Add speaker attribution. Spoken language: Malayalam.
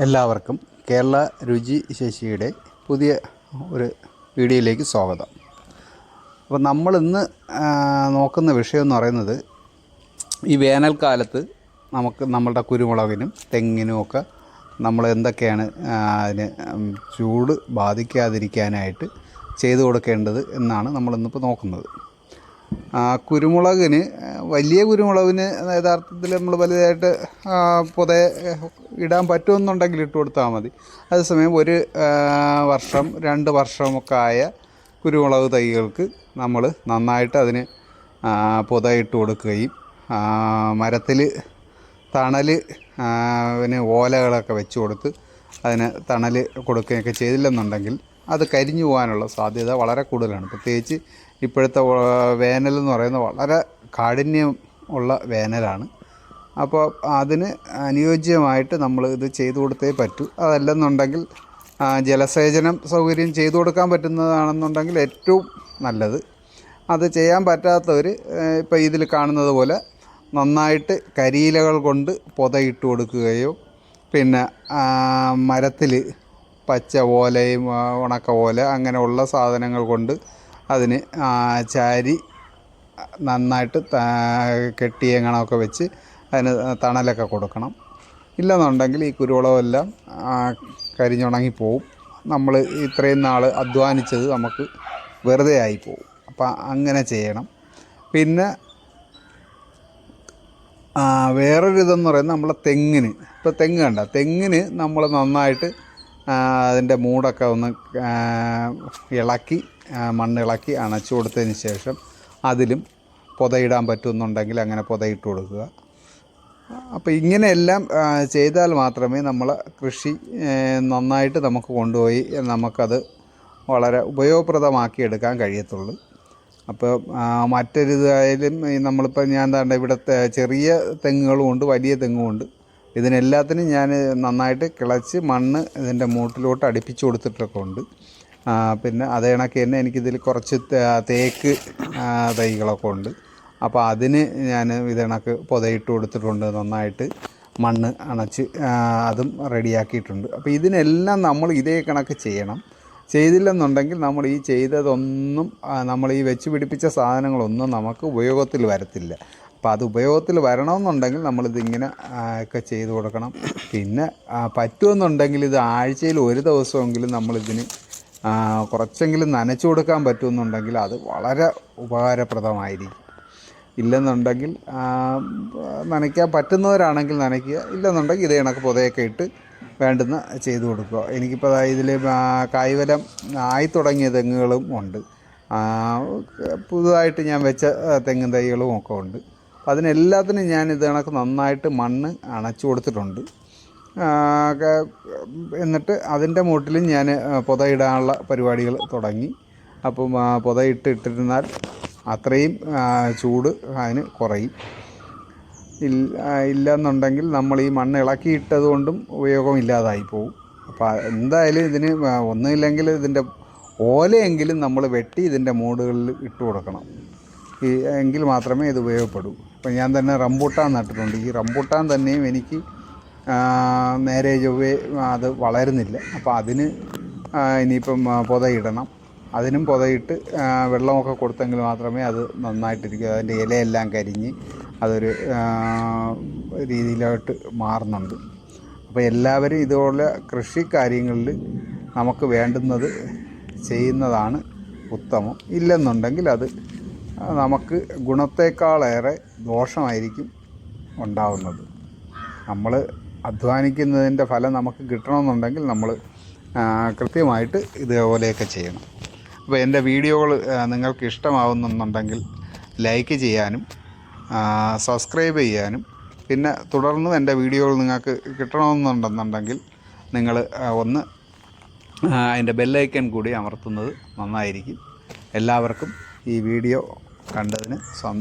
Speaker 1: എല്ലാവർക്കും കേരള രുചി ശശിയുടെ പുതിയ ഒരു വീഡിയോയിലേക്ക് സ്വാഗതം. അപ്പോൾ നമ്മളിന്ന് നോക്കുന്ന വിഷയം എന്ന് പറയുന്നത് ഈ വേനൽക്കാലത്ത് നമുക്ക് നമ്മളുടെ കുരുമുളകിനും തെങ്ങിനും ഒക്കെ നമ്മൾ എന്തൊക്കെയാണ് അതിന് ചൂട് ബാധിക്കാതിരിക്കാനായിട്ട് ചെയ്തു കൊടുക്കേണ്ടത് എന്നാണ് നമ്മളിന്നിപ്പോൾ നോക്കുന്നത്. കുരുമുളകിന് വലിയ കുരുമുളകിന് യഥാർത്ഥത്തിൽ നമ്മൾ വലുതായിട്ട് ആ, ഇടാൻ പറ്റുമെന്നുണ്ടെങ്കിൽ ഇട്ട് കൊടുത്താൽ മതി. അതേസമയം ഒരു വർഷം രണ്ട് വർഷമൊക്കെ ആയ കുരുമുളക് തൈകൾക്ക് നമ്മൾ നന്നായിട്ട് അതിന് ഇട്ട് കൊടുക്കുകയും മരത്തിൽ തണൽ പിന്നെ ഓലകളൊക്കെ വെച്ച് കൊടുത്ത് അതിന് തണൽ കൊടുക്കുകയൊക്കെ ചെയ്തില്ലെന്നുണ്ടെങ്കിൽ അത് കരിഞ്ഞു പോകാനുള്ള സാധ്യത വളരെ കൂടുതലാണ്. പ്രത്യേകിച്ച് ഇപ്പോഴത്തെ വേനൽ എന്ന് പറയുന്നത് വളരെ കാഠിന്യം ഉള്ള വേനലാണ്. അപ്പോൾ അതിന് അനുയോജ്യമായിട്ട് നമ്മൾ ഇത് ചെയ്തു കൊടുത്തേ പറ്റൂ. അതല്ലെന്നുണ്ടെങ്കിൽ ജലസേചനം സൗകര്യം ചെയ്തു കൊടുക്കാൻ പറ്റുന്നതാണെന്നുണ്ടെങ്കിൽ ഏറ്റവും നല്ലത്. അത് ചെയ്യാൻ പറ്റാത്തവർ ഇപ്പോൾ ഇതിൽ കാണുന്നത് പോലെ നന്നായിട്ട് കരിയിലകൾ കൊണ്ട് പൊതയിട്ട് കൊടുക്കുകയോ പിന്നെ മരത്തിൽ പച്ച ഓലയും ഉണക്ക ഓല അങ്ങനെയുള്ള സാധനങ്ങൾ കൊണ്ട് അതിന് ചാരി നന്നായിട്ട് കെട്ടിയങ്ങണമൊക്കെ വെച്ച് അതിന് തണലൊക്കെ കൊടുക്കണം. ഇല്ലെന്നുണ്ടെങ്കിൽ ഈ കുരുവളമെല്ലാം കരിഞ്ഞുണങ്ങിപ്പോവും കരിഞ്ഞുണങ്ങി പോവും നമ്മൾ ഇത്രയും നാൾ അധ്വാനിച്ചത് നമുക്ക് വെറുതെ ആയിപ്പോവും. പോവും അപ്പം അങ്ങനെ ചെയ്യണം. പിന്നെ വേറൊരിതെന്ന് പറയുന്നത് നമ്മളെ തെങ്ങിന്. ഇപ്പോൾ തെങ്ങ് കണ്ട തെങ്ങിന് നമ്മൾ നന്നായിട്ട് അതിന്റെ മൂടൊക്കെ ഒന്ന് ഇളക്കി മണ്ണിളക്കി അണച്ചു കൊടുത്തതിന് ശേഷം അതിലും പുതയിടാൻ പറ്റുന്നുണ്ടെങ്കിൽ അങ്ങനെ പുതയിട്ട് കൊടുക്കുക. അപ്പോൾ ഇങ്ങനെയെല്ലാം ചെയ്താൽ മാത്രമേ നമ്മൾ കൃഷി നന്നായിട്ട് നമുക്ക് കൊണ്ടുപോയി നമുക്കത് വളരെ ഉപയോഗപ്രദമാക്കി എടുക്കാൻ കഴിയത്തുള്ളൂ അപ്പോൾ മറ്റൊരിതായാലും നമ്മളിപ്പോൾ ഞാൻ താണ്ട ഇവിടുത്തെ ചെറിയ തെങ്ങുകളും ഉണ്ട് വലിയ തെങ്ങും ഉണ്ട്. ഇതിനെല്ലാത്തിനും ഞാൻ നന്നായിട്ട് കിളച്ച് മണ്ണ് ഇതിന്റെ മൂട്ടിലോട്ട് അടുപ്പിച്ച് കൊടുത്തിട്ടൊക്കെ ഉണ്ട്. പിന്നെ അതേ കണക്ക് തന്നെ എനിക്കിതിൽ കുറച്ച് തേക്ക് തൈകളൊക്കെ ഉണ്ട്. അപ്പോൾ അതിന് ഞാൻ ഇത് കണക്ക് പൊതയിട്ട് കൊടുത്തിട്ടുണ്ട് നന്നായിട്ട് മണ്ണ് അണച്ച് അതും റെഡിയാക്കിയിട്ടുണ്ട്. അപ്പോൾ ഇതിനെല്ലാം നമ്മൾ ഇതേ കണക്ക് ചെയ്യണം. ചെയ്തില്ലെന്നുണ്ടെങ്കിൽ നമ്മൾ ഈ ചെയ്തതൊന്നും നമ്മൾ ഈ വെച്ച് പിടിപ്പിച്ച സാധനങ്ങളൊന്നും നമുക്ക് ഉപയോഗത്തിൽ വരത്തില്ല. അപ്പോൾ അത് ഉപയോഗത്തിൽ വരണമെന്നുണ്ടെങ്കിൽ നമ്മളിതിങ്ങനെ ഒക്കെ ചെയ്ത് കൊടുക്കണം. പിന്നെ പറ്റുമെന്നുണ്ടെങ്കിൽ ഇത് ആഴ്ചയിൽ ഒരു ദിവസമെങ്കിലും നമ്മളിതിന് കുറച്ചെങ്കിലും നനച്ചു കൊടുക്കാൻ പറ്റുമെന്നുണ്ടെങ്കിൽ അത് വളരെ ഉപകാരപ്രദമായിരിക്കും. ഇല്ലെന്നുണ്ടെങ്കിൽ നനയ്ക്കാൻ പറ്റുന്നവരാണെങ്കിൽ നനയ്ക്കുക. ഇല്ലെന്നുണ്ടെങ്കിൽ ഇതേ കണക്ക് പുതയൊക്കെ ഇട്ട് വേണ്ടുന്ന ചെയ്തു കൊടുക്കുക. എനിക്കിപ്പോൾ ഇതിൽ കായ്വലം ആയി തുടങ്ങിയ തെങ്ങുകളും ഉണ്ട്. പുതുതായിട്ട് ഞാൻ വെച്ച തെങ്ങും തൈകളും ഒക്കെ ഉണ്ട്. അപ്പം അതിനെല്ലാത്തിനും ഞാൻ ഇത് കണക്ക് നന്നായിട്ട് മണ്ണ് അണച്ചു കൊടുത്തിട്ടുണ്ട്. എന്നിട്ട് അതിന്റെ മൂട്ടിലും ഞാൻ പുതയിടാനുള്ള പരിപാടികൾ തുടങ്ങി. അപ്പം പുതയിട്ട് ഇട്ടിരുന്നാൽ അത്രയും ചൂട് അതിന് കുറയും. ഇല്ല ഇല്ലെന്നുണ്ടെങ്കിൽ നമ്മൾ ഈ മണ്ണ് ഇളക്കിയിട്ടത് കൊണ്ടും ഉപയോഗമില്ലാതായി പോകും അപ്പോൾ എന്തായാലും ഇതിന് ഒന്നുമില്ലെങ്കിൽ ഇതിന്റെ ഓലയെങ്കിലും നമ്മൾ വെട്ടി ഇതിന്റെ മൂടുകളിൽ ഇട്ട് കൊടുക്കണം. ഈ എങ്കിൽ മാത്രമേ ഇത് ഉപയോഗപ്പെടൂ. അപ്പോൾ ഞാൻ തന്നെ റംബൂട്ടാൻ നട്ടിട്ടുണ്ട്. ഈ റംബൂട്ടാൻ തന്നെയും എനിക്ക് നേരെ ചൊവ്വേ അത് വളരുന്നില്ല. അപ്പോൾ അതിന് ഇനിയിപ്പം പുതയിടണം. അതിനും പുതയിട്ട് വെള്ളമൊക്കെ കൊടുത്തെങ്കിൽ മാത്രമേ അത് നന്നായിട്ടിരിക്കൂ. അതിന്റെ ഇലയെല്ലാം കരിഞ്ഞ് അതൊരു രീതിയിലോട്ട് മാറുന്നുണ്ട്. അപ്പോൾ എല്ലാവരും ഇതുപോലെ കൃഷി കാര്യങ്ങളിൽ നമുക്ക് വേണ്ടുന്നത് ചെയ്യുന്നതാണ് ഉത്തമം. ഇല്ലെന്നുണ്ടെങ്കിൽ അത് നമുക്ക് ഗുണത്തേക്കാളേറെ ദോഷമായിരിക്കും ഉണ്ടാവുന്നത്. നമ്മൾ അധ്വാനിക്കുന്നതിന്റെ ഫലം നമുക്ക് കിട്ടണമെന്നുണ്ടെങ്കിൽ നമ്മൾ കൃത്യമായിട്ട് ഇതേപോലെയൊക്കെ ചെയ്യണം. അപ്പോൾ എന്റെ വീഡിയോകൾ നിങ്ങൾക്ക് ഇഷ്ടമാവുന്നുണ്ടെങ്കിൽ ലൈക്ക് ചെയ്യാനും സബ്സ്ക്രൈബ് ചെയ്യാനും പിന്നെ തുടർന്നും എന്റെ വീഡിയോകൾ നിങ്ങൾക്ക് കിട്ടണമെന്നുണ്ടെന്നുണ്ടെങ്കിൽ നിങ്ങൾ ഒന്ന് അതിന്റെ ബെല്ലൈക്കൻ കൂടി അമർത്തുന്നത് നന്നായിരിക്കും. എല്ലാവർക്കും ഈ വീഡിയോ കണ്ടതിന് സം